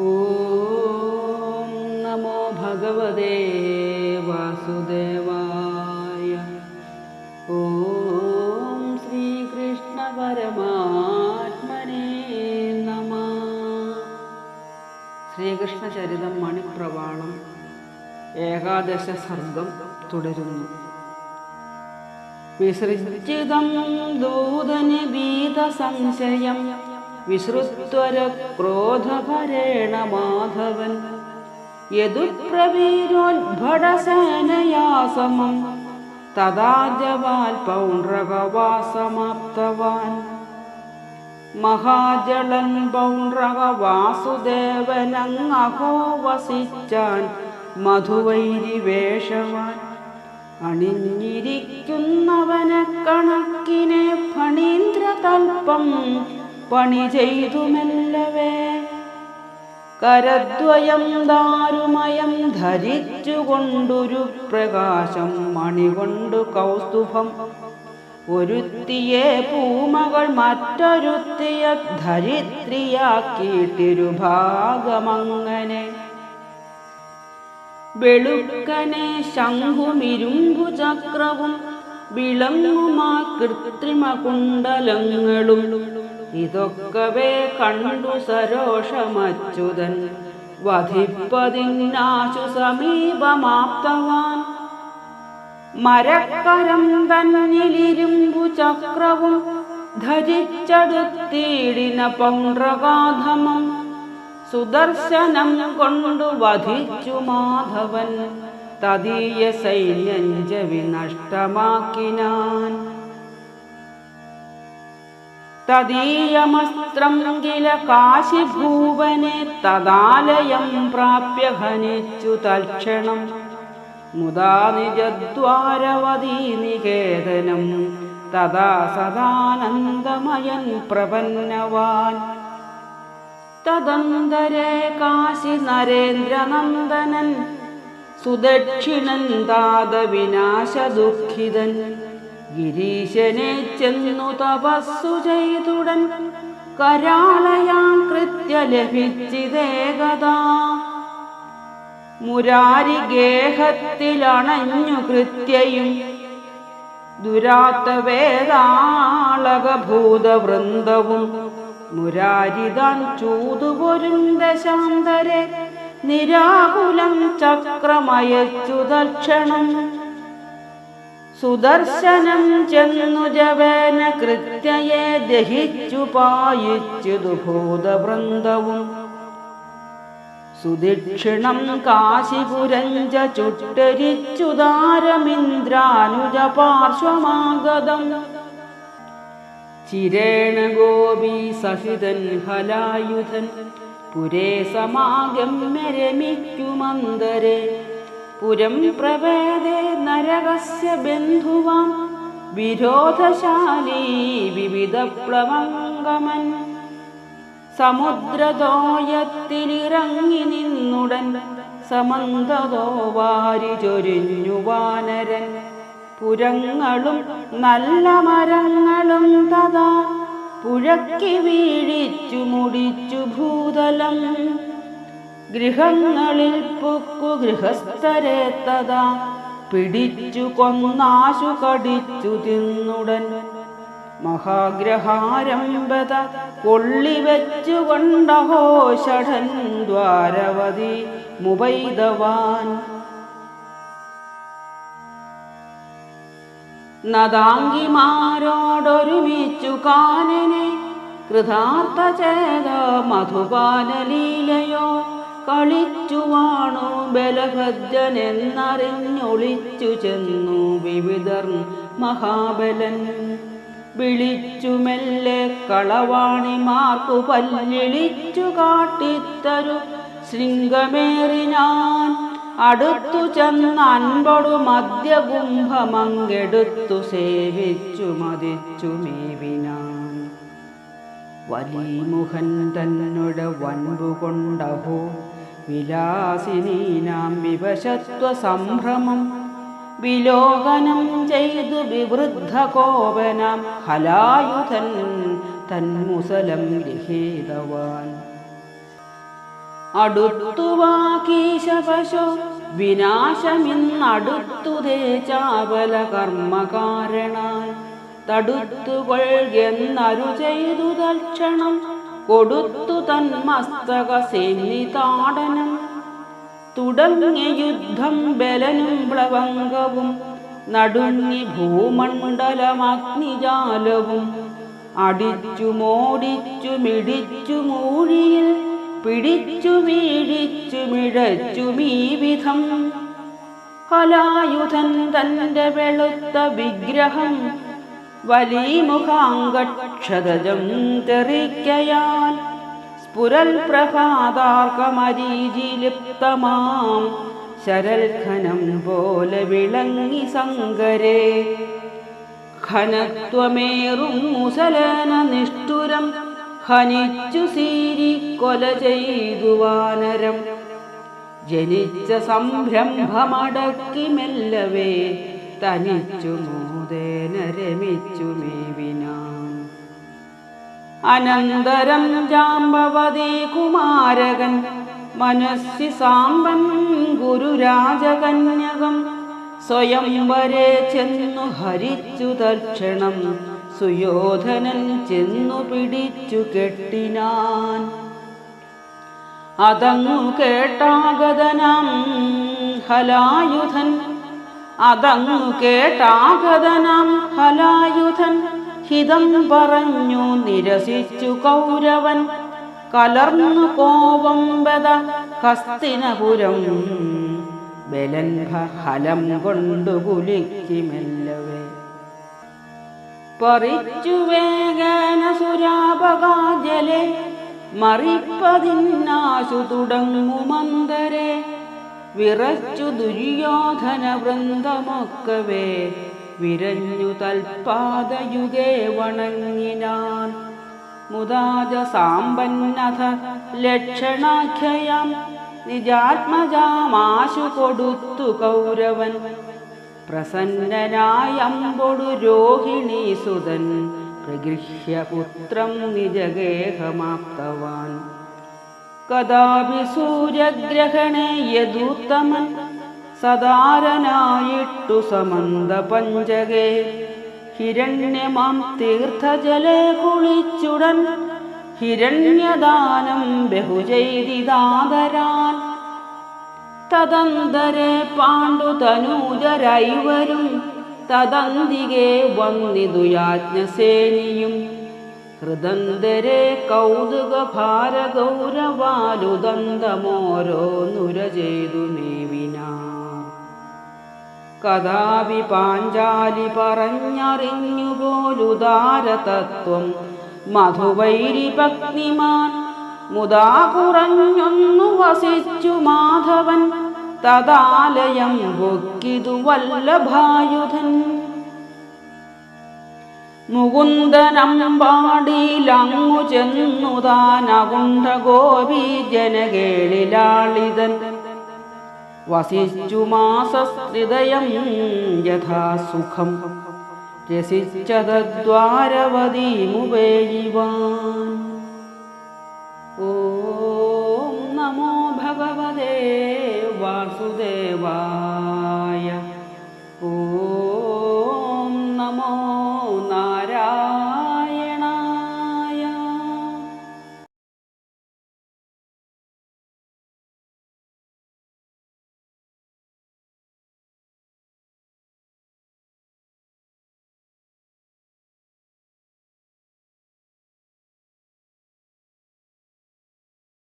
ഓം നമോ ഭഗവതേ വാസുദേവായ. ഓം ശ്രീകൃഷ്ണ പരമാത്മനേ നമ. ശ്രീകൃഷ്ണചരിതം മണിപ്രവാളം ഏകാദശ സർഗം തുടരുന്നു. വിസൃജിതം ദൂതന് ഭീത സംശയം വിസൃത്വര ക്രോധപരേണ മാധവൻ യദുപ്രവീരോദ്ഭടസേനയാ സമം തഥാ ജവാൽ പൗണ്ഡ്രകവാസമാപ്തവാൻ മഹാജളൻ പൗണ്ഡ്രക വാസുദേവനങ്ങഹോ വസിച്ചാൻ മധുവൈരി വേഷവാൻ. അണിഞ്ഞിരിക്കുന്നവനെ കണക്കിനെ പണി ചെയ്തു മെല്ലവേ കരദ്വയം ദാരുമയം ധരിച്ചുകൊണ്ടൊരു പ്രകാശം മണികൊണ്ടു കൗസ്തുഭം. ഒരുത്തിയെ പൂമകൾ മറ്റൊരുത്തിയ ധരിത്രിയാക്കിയിട്ടിരു ഭാഗമങ്ങനെ. വെളുക്കനെ ശംഖുമിരുമ്പു ചക്രവും വിളങ്ങുമാ കൃത്രിമ കുണ്ടലങ്ങളും ഇതൊക്കവേ കണ്ടു സരോഷമച്യുതൻ. വധിപ്പതിനാശു സമീപമാപ്തവാൻ. മരക്കരം തന്നിലിരുമ്പു ചക്രവും ധരിച്ചടുത്തിടിന പൗണ്ഡ്രകാധമം സുദർശനം കൊണ്ടു വധിച്ചു മാധവൻ. തദീയ സൈന്യഞ്ച വിനഷ്ടമാക്കിനാൻ തദീയമസ്ത്രം കില കാശിഭൂവനെ തദാലയം പ്രാപ്യ ഹനിച്ചു തൽക്ഷണം. മുദാ നിജദ്വാരവതീ നികേതനം. തദാ സദാനന്ദമയൻ പ്രപന്നവാൻ. തദന്തരേ കാശി നരേന്ദ്രനന്ദനൻ. സുദക്ഷിണൻ താത വിനാശ ദുഃഖിതൻ ഗിരീശനെ ചെന്നു തപസ്സു ചെയ്തുടൻ കരാളയാൻ കൃത്യ ലഭിച്ചിതേകതാ മുരാരി ഗേഹത്തിലണഞ്ഞു കൃത്യയും ദുരാത്ത വേദാളകഭൂതവൃന്ദവും മുരാരിതാൻ ചൂതുപൊരും ദശാന്തരെ നിരാകുലം ചക്രമയച്ചു ദക്ഷണം സുദർശനം ചെന്നു ജവേന കൃത്യയെ ദഹിച്ചു പായിച്ചതു ഭൂതവൃന്ദവും സുദക്ഷിണം കാശിപുരഞ്ച ചുട്ടരിച്ചു ദാരമിന്ദ്രാനുജ പാർശ്വമാഗതം. ചിരേണ ഗോപി സഹിതൻ ഹലായുധൻ പുരേ സമാഗമ്യ രമിക്കുമന്തരെ. പുരം പ്രവേദേ നരകസ്യ ബന്ധുവാം. വിരോധശാലീ വിവിധപ്ലവങ്കമൻ സമുദ്രദോയത്തിലിറങ്ങി നിന്നുടൻ സമന്തതോ വാരി ചൊരിഞ്ഞു വാനരൻ. പുരങ്ങളും നല്ല മരങ്ങളും തഥാ. പുഴക്കി വീഴിച്ചു മുടിച്ചു ഭൂതലം. ഗൃഹങ്ങളിൽ പൊക്കു ഗൃഹസ്ഥരെ തഥാ പിടിച്ചു കൊന്നാശു കടിച്ചു തിന്നുടൻ. മഹാഗ്രഹാരംഭത കൊള്ളിവെച്ചു കൊണ്ടഹോ ഷഠൻ ദ്വാരവതി മുബൈദവാൻ നദാംഗിമാരോടൊരുമിച്ചു കാനനെ കൃതാർത്ഥ ചേത മധുപാനലീലയോ. കളിച്ചു വാണു ബലഭദ്രനെന്നറിഞ്ഞൊളിച്ചു ചെന്നു വിവിധർ മഹാബലൻ. വിളിച്ചു മെല്ലെ കളവാണിമാർക്കു പല്ലിളിച്ചു കാട്ടിത്തരു ശൃംഗമേറി ഞാൻ അടുത്തു ചെന്ന് അൻപടു മദ്യകുംഭമങ്കെടുത്തു സേവിച്ചു മതിച്ചു മേവിനാൻ. വലിമുഖൻ തന്നോട് വൻപു കൊണ്ടഹോ വിലാസിനീനാം വിവശത്വ സംഭ്രമം. വിലോകനം ചെയ്തു വിവൃദ്ധ കോപനം. ഹലായുധൻ തന്മുസലം ഗൃഹീതവാൻ. അടുത്തുവാകീശപശോ വിനാശമിന്നടുത്തുതേ ചാവല കർമ്മകാരണാൽ തടുത്തുകൊള്ളുന്നരു ചെയ്തു തൽക്ഷണം കൊടുത്തു തന്മസ്തക സേന്നിതാടനം തുടങ്ങിയ യുദ്ധം ബലനും പ്ലവങ്കവും നടുങ്ങി ഭൂമണ്ഡലമഗ്നിജാലവും. അടിച്ചു മോടിച്ചു മിടിച്ചു മൂഴിയിൽ പിടിച്ചു വീഴിച്ചു മിഴച്ചു വിധം. കലായുധൻ തന്റെ വെളുത്ത വിഗ്രഹം വലിമുഖാങ്കക്ഷതജം തെറിക്കയാൽ സ്ഫുരൽ പ്രഭാതാർക്കമരീജിലിപ്തമാം ശരൽഖനം പോലെ വിളങ്ങി സങ്കരേ. ഖനത്വമേറും മുസലന നിഷ്ഠുരം ഹനിച്ചു സീരി കൊല ചെയ്തു വാനരം. ജനിച്ച സംരംഭമടക്കി മെല്ലവേ തനിച്ചു മൂതേന രമിച്ചു മേവിനാം അനന്തരം ജാമ്പവതി കുമാരകൻ മനസ്സി സാമ്പൻ ഗുരുരാജകന്യകം സ്വയം വരെ ചെന്നു ഹരിച്ചു തക്ഷണം സുയോധനൻ ചെന്നു പിടിച്ചു കെട്ടിനാൻ. അതങ്ങു കേട്ടാഗതനം ഹലായുധൻ അതങ്ങു കേട്ടാഗതനാം ഹലായുധൻ ഹിതം പറഞ്ഞു നിരസിച്ചു കൗരവൻ. കലർന്നു കോപം ബദ ഹസ്തിനപുരം ബലൻഭ ഹലം കൊണ്ടു കുലിക്കുമെല്ലവേ പറിച്ചു വേഗന സുരാപകാജലെ. മറിപ്പതിന്നാശു തുടങ്ങുമന്തരെ വിറച്ചു ദുര്യോധന വൃന്ദമൊക്കവേ വിരഞ്ഞു തൽപാദയുഗേ വണങ്ങിനാൻ. മുദാജ സാമ്പന്നഥ ലക്ഷണാഖ്യയാം നിജാത്മജാമാശു കൊടുത്തു കൗരവൻ. പ്രസന്നനായമ്പൊടു രോഹിണീ സുതൻ പ്രഗൃഹ്യ പുത്രം നിജഗേഹമാപ്തവാൻ. കഥാപി സൂര്യഗ്രഹണേ യദൂത്തമൻ സദാരനായിട്ടു സമന്ത പഞ്ചകേ. ഹിരണ്യമാം തീർത്ഥജലെ കുളിച്ചുടൻ ഹിരണ്യദാനം ബഹുചൈതിദാതരാൻ തദന്തരെ പാണ്ഡു തനൂജരൈവരും തദന്തികെ വന്നിതു യാജ്ഞസേനിയും ഹൃദന്തരെ കൗതുക ഭാര ഗൗരവാലുദന്തമോരോ നുര ചെയ്തു മേവിനാ കഥാപി പാഞ്ചാലി പറഞ്ഞറിഞ്ഞുപോലുദാരതത്വം മധുവൈരി പത്നിമാൻ മുതാ കുറഞ്ഞൊന്നു വസിച്ചു മാധവൻ. തദാലയം പൊക്കിതു വല്ലഭായുധൻ. മുകുന്ദനമ്പാടിയിലങ്ങു ചെന്നു താനകുണ്ട ഗോപി ജനകേളിലാളിതൻ വസിച്ചു മാസഹൃദയം യഥാസുഖം. രസിച്ചതദ്വാരവതീമുപേയിവാൻ ഓം നമോ ഭഗവതേ വാസുദേവാ